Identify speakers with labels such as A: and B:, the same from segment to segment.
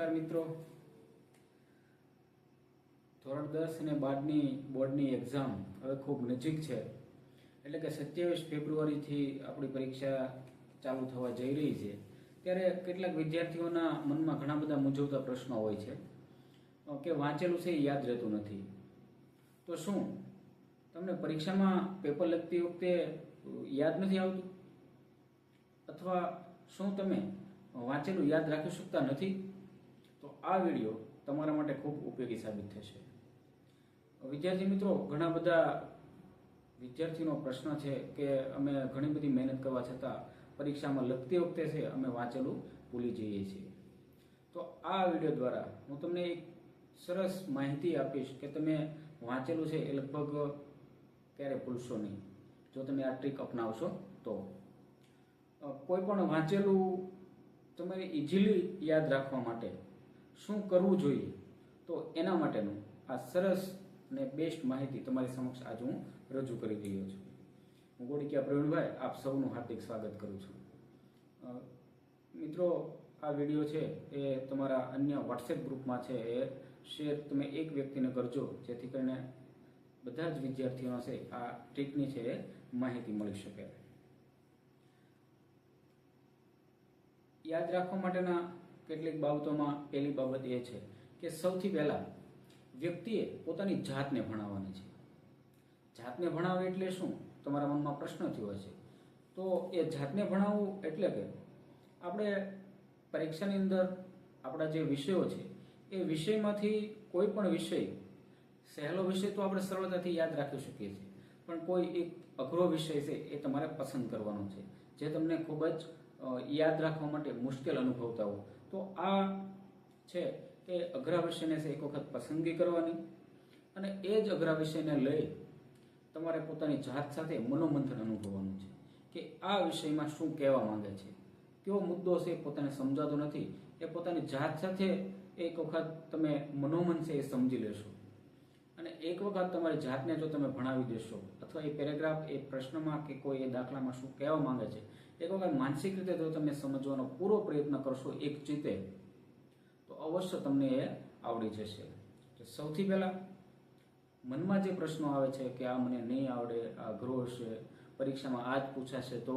A: નમસ્કાર મિત્રો. ધોરણ દસ અને બારની બોર્ડની એક્ઝામ હવે ખૂબ નજીક છે. એટલે કે સત્યાવીસ ફેબ્રુઆરીથી આપણી પરીક્ષા ચાલુ થવા જઈ રહી છે. ત્યારે કેટલાક વિદ્યાર્થીઓના મનમાં ઘણા બધા મૂંઝવતા પ્રશ્નો હોય છે. કે વાંચેલું છે એ યાદ રહેતું નથી. તો શું? તમને પરીક્ષામાં પેપર લખતી વખતે યાદ નથી આવતું? અથવા શું તમે વાંચેલું યાદ રાખી શકતા નથી? તો આ વીડિયો તમારા માટે ખૂબ ઉપયોગી સાબિત થશે. વિદ્યાર્થી મિત્રો, ઘણા બધા વિદ્યાર્થીનો પ્રશ્ન છે કે અમે ઘણી બધી મહેનત કરવા છતાં પરીક્ષામાં લખતી વખતે છે, અમે વાંચેલું ભૂલી જઈએ છીએ. તો આ વીડિયો દ્વારા હું તમને એક સરસ માહિતી આપીશ કે તમે વાંચેલું છે એ લગભગ ક્યારે ભૂલશો નહીં. જો તમે આ ટ્રીક અપનાવશો તો. કોઈ પણ વાંચેલું તમારે ઇઝીલી યાદ રાખવા માટે શું કરવું જોઈએ? તો એના માટેનું આ સરસ અને બેસ્ટ માહિતી તમારી સમક્ષ આજે હું રજૂ કરી રહ્યો છું. હું ગોડિકિયા પ્રવીણભાઈ, આપ સૌનું હાર્દિક સ્વાગત કરું છું. મિત્રો, આ વીડિયો છે એ તમારા અન્ય વોટ્સએપ ગ્રુપમાં છે. એ શેર તમે એક વ્યક્તિને કરજો, જેથી કરીને બધા જ વિદ્યાર્થીઓને છે આ ટ્રીકની છે એ માહિતી મળી શકે. યાદ રાખવા માટેના કેટલીક બાબતોમાં પહેલી બાબત એ છે કે સૌથી પહેલા વ્યક્તિએ પોતાની જાતને ભણાવવાની છે. જાતને ભણાવે એટલે શું? તમારા મનમાં પ્રશ્ન થયો છે તો એ જાતને ભણાવવું એટલે કે આપણે પરીક્ષાની અંદર આપણા જે વિષયો છે, એ વિષયમાંથી કોઈ પણ વિષય, સહેલો વિષય તો આપણે સરળતાથી યાદ રાખી શકીએ છીએ. પણ કોઈ એક અઘરો વિષય છે એ તમારે પસંદ કરવાનો છે. જે તમને ખૂબ જ યાદ રાખવા માટે મુશ્કેલ અનુભવતા હો તો આ છે કે અઘરા વિષયને છે એક વખત પસંદગી કરવાની અને એ જ અઘરા વિષયને લઈ તમારે પોતાની જાત સાથે મનોમંથન અનુભવવાનું છે કે આ વિષયમાં શું કહેવા માંગે છે. કયો મુદ્દો છે પોતાને સમજાતો નથી. એ પોતાની જાત સાથે એક વખત તમે મનોમન છે એ સમજી લેશો. અને એક વખત તમારી જાતને જો તમે ભણાવી દેશો અથવા એ પેરેગ્રાફ એ પ્રશ્નમાં કે કોઈ એ દાખલામાં શું કહેવા માંગે છે એક વખત માનસિક રીતે જો તમે સમજવાનો પૂરો પ્રયત્ન કરશો એક ચિત્તે તો અવશ્ય તમને એ આવડી જશે. સૌથી પહેલા મનમાં જે પ્રશ્નો આવે છે કે આ મને નહીં આવડે, આ અઘરો છે પરીક્ષામાં આ જ પૂછાશે, તો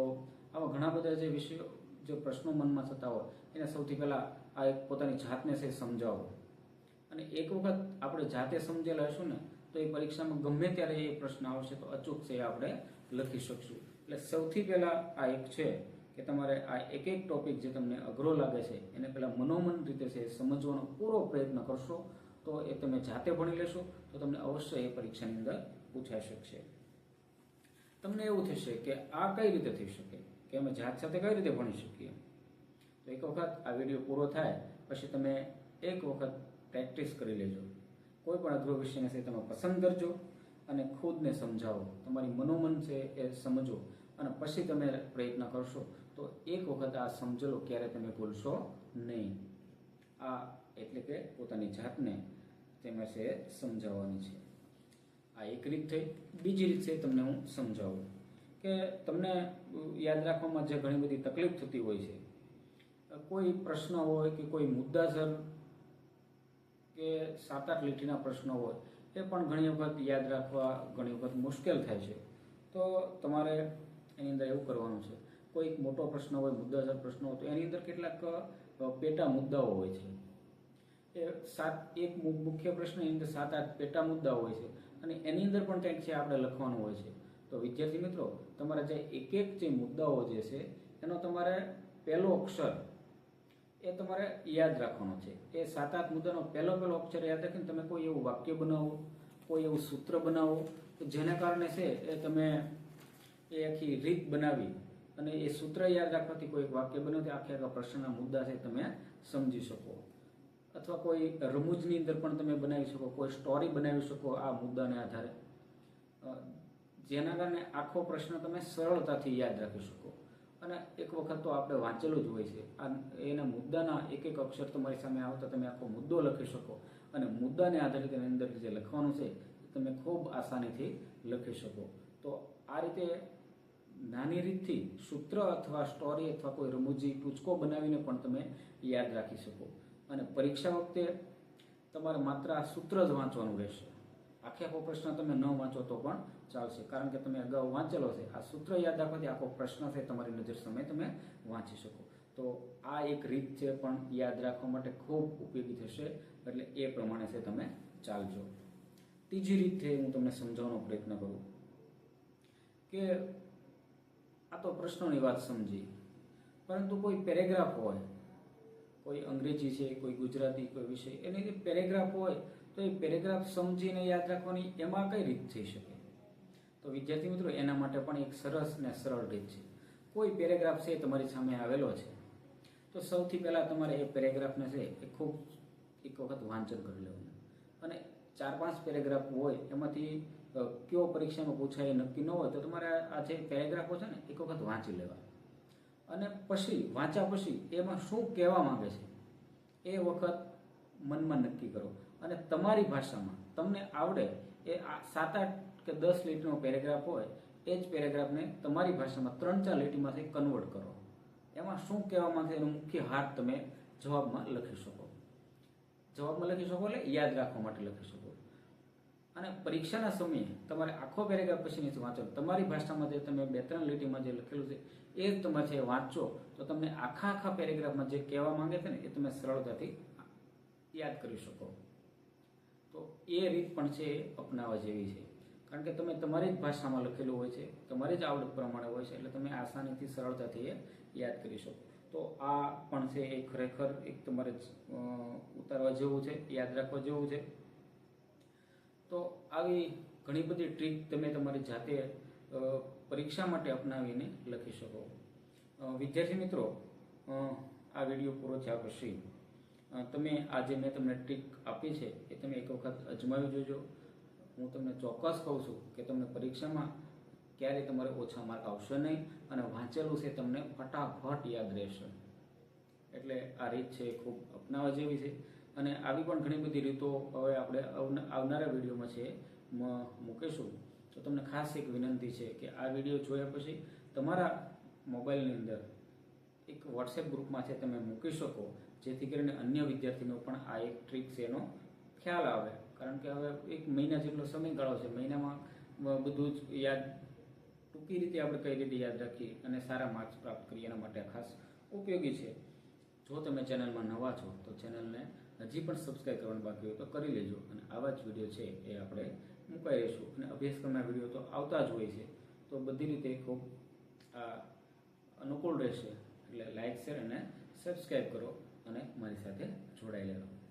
A: આવા ઘણા બધા જે વિષયો, જે પ્રશ્નો મનમાં થતા હોય, એને સૌથી પહેલાં આ એક પોતાની જાતને છે સમજાવો. અને એક વખત આપણે જાતે સમજેલા હશું ને, તો એ પરીક્ષામાં ગમે ત્યારે એ પ્રશ્ન આવશે તો અચૂક છે આપણે લખી શકશું. એટલે સૌથી પહેલા આ એક છે કે તમારે આ એક એક ટોપિક જે તમને અઘરો લાગે છે, એને પહેલાં મનોમન રીતે છે સમજવાનો પૂરો પ્રયત્ન કરશો, તો એ તમે જાતે ભણી લેશો, તો તમને અવશ્ય એ પરીક્ષાની અંદર પૂછાઈ શકશે. તમને એવું થશે કે આ કઈ રીતે થઈ શકે? કે અમે જાત સાથે કઈ રીતે ભણી શકીએ? તો એક વખત આ વીડિયો પૂરો થાય, પછી તમે એક વખત પ્રેક્ટિસ કરી લેજો. કોઈ પણ અઘરો વિષયને તમે પસંદ કરજો. અને ખુદને સમજાવો. તમારી મનોમન છે એ સમજો અને પછી તમે પ્રયત્ન કરશો તો એક વખત આ સમજેલો ક્યારે તમે ભૂલશો નહીં. આ એટલે કે પોતાની જાતને તેમાં છે સમજાવવાની છે. આ એક રીત થઈ. બીજી રીત છે તમને હું સમજાવું કે તમને યાદ રાખવામાં જે ઘણી બધી તકલીફ થતી હોય છે, કોઈ પ્રશ્ન હોય કે કોઈ મુદ્દાસર કે સાત આઠ લીટીના પ્રશ્નો હોય એ પણ ઘણી વખત યાદ રાખવા, ઘણી વખત મુશ્કેલ થાય છે. તો તમારે એની અંદર એવું કરવાનું છે. કોઈક મોટો પ્રશ્ન હોય, મુદ્દાસર પ્રશ્ન હોય, તો એની અંદર કેટલાક પેટા મુદ્દાઓ હોય છે. એ સાત, એક મુખ્ય મુખ્ય પ્રશ્નની અંદર સાત, આઠ પેટા મુદ્દાઓ હોય છે. અને એની અંદર પણ કંઈક છે આપણે લખવાનું હોય છે. તો વિદ્યાર્થી મિત્રો, તમારા જે એક એક જે મુદ્દાઓ જે છે, એનો તમારે પહેલો અક્ષર એ તમારે યાદ રાખવાનો છે. એ સાત આઠ મુદ્દાનો પહેલો પહેલો અક્ષર યાદ રાખીને તમે કોઈ એવું વાક્ય બનાવો, કોઈ એવું સૂત્ર બનાવો જેના કારણે છે એ તમે એ આખી રીત બનાવી અને એ સૂત્ર યાદ રાખવાથી કોઈ વાક્ય બનાવતી આખે આખા પ્રશ્નના મુદ્દા છે તમે સમજી શકો. અથવા કોઈ રમૂજની અંદર પણ તમે બનાવી શકો, કોઈ સ્ટોરી બનાવી શકો આ મુદ્દાને આધારે. જેના કારણે આખો પ્રશ્ન તમે સરળતાથી યાદ રાખી શકો. અને એક વખત તો આપણે વાંચેલું જ હોય છે. એના મુદ્દાના એક એક અક્ષર તમારી સામે આવતા તમે આખો મુદ્દો લખી શકો. અને મુદ્દાને આધારિત એની અંદર જે લખવાનું છે તમે ખૂબ આસાનીથી લખી શકો. તો આ રીતે નાની રીતથી સૂત્ર અથવા સ્ટોરી અથવા કોઈ રમૂજી ટૂચકો બનાવીને પણ તમે યાદ રાખી શકો. અને પરીક્ષા વખતે તમારે માત્ર આ સૂત્ર જ વાંચવાનું રહેશે. આખે આખો પ્રશ્ન તમે ન વાંચો તો પણ ચાલશે. કારણ કે તમે અગાઉ વાંચેલો છે. આ સૂત્ર યાદ રાખવાથી આખો પ્રશ્ન છે, તમારી નજર સમય તમે વાંચી શકો. તો આ એક રીત છે પણ યાદ રાખવા માટે ખૂબ ઉપયોગી થશે. એટલે એ પ્રમાણે છે તમે ચાલજો. ત્રીજી રીત છે, હું તમને સમજાવવાનો પ્રયત્ન કરું. કે આ તો પ્રશ્નોની વાત સમજી. પરંતુ કોઈ પેરેગ્રાફ હોય, કોઈ અંગ્રેજી છે, કોઈ ગુજરાતી, કોઈ વિષય, એની પેરેગ્રાફ હોય તો એ પેરેગ્રાફ સમજીને યાદ રાખવાની એમાં કઈ રીત થઈ શકે? તો વિદ્યાર્થી મિત્રો, એના માટે પણ એક સરસ ને સરળ રીત છે. કોઈ પેરેગ્રાફ છે તમારી સામે આવેલો છે? તો સૌથી પહેલાં તમારે એ પેરેગ્રાફને છે એ ખૂબ એક વખત વાંચન કરી લેવાનું. અને ચાર પાંચ પેરેગ્રાફ હોય, એમાંથી કયો પરીક્ષામાં પૂછાય એ નક્કી ન હોય, તો તમારે આ જે પેરેગ્રાફો છે ને, એક વખત વાંચી લેવા. અને પછી, વાંચ્યા પછી એમાં શું કહેવા માંગે છે? એ વખત મનમાં નક્કી કરો. અને તમારી ભાષામાં તમને આવડે એ સાત આઠ કે દસ લીટીનો પેરેગ્રાફ હોય, એ જ પેરેગ્રાફને તમારી ભાષામાં ત્રણ ચાર લીટીમાંથી કન્વર્ટ કરો. એમાં શું કહેવા માંગે એનો મુખ્ય હાથ તમે જવાબમાં લખી શકો. જવાબમાં લખી શકો એટલે યાદ રાખવા માટે લખી શકો. અને પરીક્ષાના સમયે તમારે આખો પેરેગ્રાફ પછી વાંચો તમારી ભાષામાં જે તમે બે ત્રણ લીટીમાં જે લખેલું છે, એ જ તમે છે વાંચો, તો તમને આખા આખા પેરેગ્રાફમાં જે કહેવા માંગે છે ને, એ તમે સરળતાથી યાદ કરી શકો. તો એ રીત પણ છે અપનાવવા જેવી છે. કારણ કે તમે તમારી જ ભાષામાં લખેલું હોય છે, તમારી જ આવડત પ્રમાણે હોય છે, એટલે તમે આસાનીથી, સરળતાથી એ યાદ કરી શકો. તો આ પણ છે એ ખરેખર એક તમારે ઉતારવા જેવું છે, યાદ રાખવા જેવું છે. તો આવી ઘણી બધી ટ્રીક તમે તમારી જાતે પરીક્ષા માટે અપનાવીને લખી શકો. વિદ્યાર્થી મિત્રો આ વીડિયો પૂરો થયા પછી તમે આ જે મેં તમને ટ્રીક આપી છે, એ તમે એક વખત અજમાવી જોજો. હું તમને ચોક્કસ કહું છું કે તમને પરીક્ષામાં ક્યારેય તમારે ઓછા માર્ક આવશે નહીં અને વાંચેલું છે તમને ફટાફટ યાદ રહેશે. એટલે આ રીત છે ખૂબ અપનાવવા જેવી છે. અને આવી પણ ઘણી બધી રીતો હવે આપણે આવનારા વિડીયોમાં છે મૂકીશું. તો તમને ખાસ એક વિનંતી છે કે આ વીડિયો જોયા પછી તમારા મોબાઈલની અંદર એક વોટ્સએપ ગ્રુપમાં છે, તમે મૂકી શકો. જેથી કરીને અન્ય વિદ્યાર્થીનો પણ આ એક ટ્રીક છે એનો ખ્યાલ આવે. કારણ કે હવે એક મહિના જેટલો સમયગાળો છે. મહિનામાં બધું જ યાદ, ટૂંકી રીતે આપણે કઈ રીતે યાદ રાખીએ અને સારા માર્ક્સ પ્રાપ્ત કરીએ એના માટે ખાસ ઉપયોગી છે. જો તમે ચેનલમાં નવા છો, તો ચેનલને હજી પણ સબસ્ક્રાઈબ કરવાનું બાકી હોય તો કરી લેજો. અને આવા જ વીડિયો છે એ આપણે મુકાઈ રહીશું. અને અભ્યાસક્રમના વીડિયો તો આવતા જ હોય છે. તો બધી રીતે ખૂબ અનુકૂળ રહેશે. એટલે લાઇક શેર અને સબસ્ક્રાઈબ કરો. અને મારી સાથે જોડાયેલા રહો